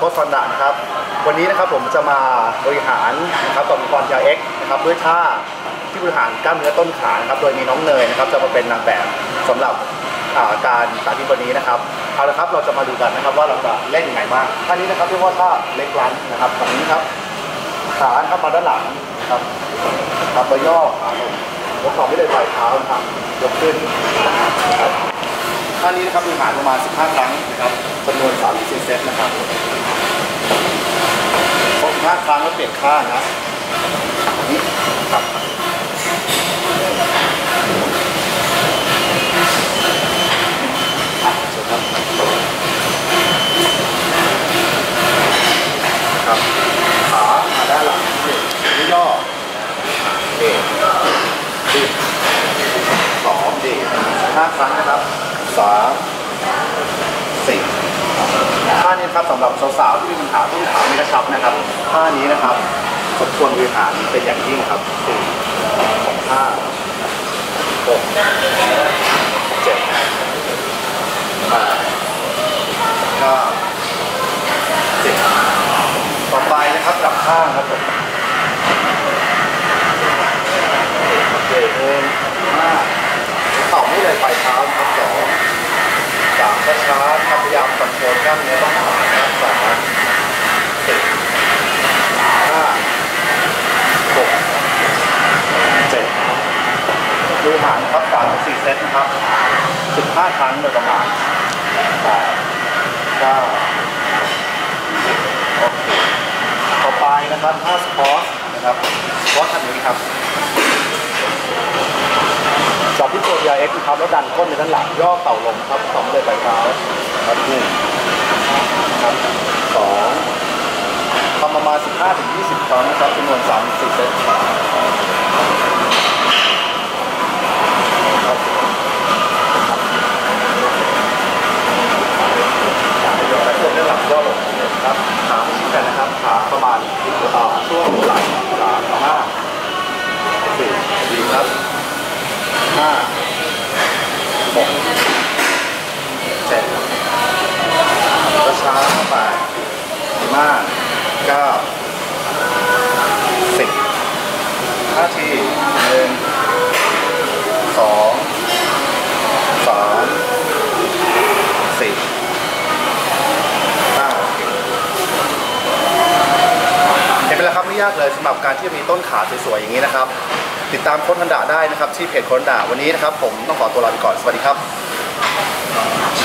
คอนดะนะครับ วันนี้นะครับผมจะมาบริหารนะครับกับองค์กร TRX นะครับด้วยท่าที่บริหารกล้ามเนื้อต้นขานะครับ โดยมีน้องเนยนะครับ จะมาเป็นนางแบบสำหรับอาการสาธิตวันนี้นะครับเอาละครับเราจะมาดูกันนะครับว่าเราจะเล่นยังไงบ้างท่านี้นะครับเรียกว่าท่าเล็กลันนะครับแบบนี้ครับขาครับมาด้านหลังนะครับครับแล้วย่อขาลงยกข่าไม่เลยปลายเท้านะครับยกขึ้นนะครับท่านี้นะครับบริหารประมาณ 15 ครั้งนะครับจำนวน34เซตนะครับ ครบ15ครั้งแล้วเปลี่ยนข้างนะนนี้ครับอ่ครับครับขามาด้านหลังนี่ย่อเด็ดิสองเด็ห้าครั้งนะครับสามสี่ ครับสำหรับสาวๆที่มีปัญหาต้นขาไม่กระชับนะครับท่านี้นะครับสมควรบริหารเป็นอย่างยิ่งครับสี่ห้าหก ครับสามสี่เซตนะครับสิบห้าครั้งโดยประมาณแปดเก้าโอเคต่อไปนะครับท่าสควอตนะครับสควอตทำอย่างนี้ครับจับที่ตัว VRX นะครับแล้วดันก้นไปด้านหลังย่อเข่าลงครับสองเลยปลายเท้าครับหนึ่งครับสองทำประมาณ 15-20 ครั้งนะครับจำนวน 3 4 เซตครับแล้วก้นด้านหลังย่อลงครับขาไม่ชิดกันนะครับขา ประมาณช่วงหลังสามห้าสี่ดีครับ ยากเลยสำหรับการที่จะมีต้นขาสวยๆอย่างนี้นะครับ ติดตามโค้ดทันดาได้นะครับที่เพจโค้ดทันดาวันนี้นะครับ ผมต้องขอตัวลาไปก่อนสวัสดีครับ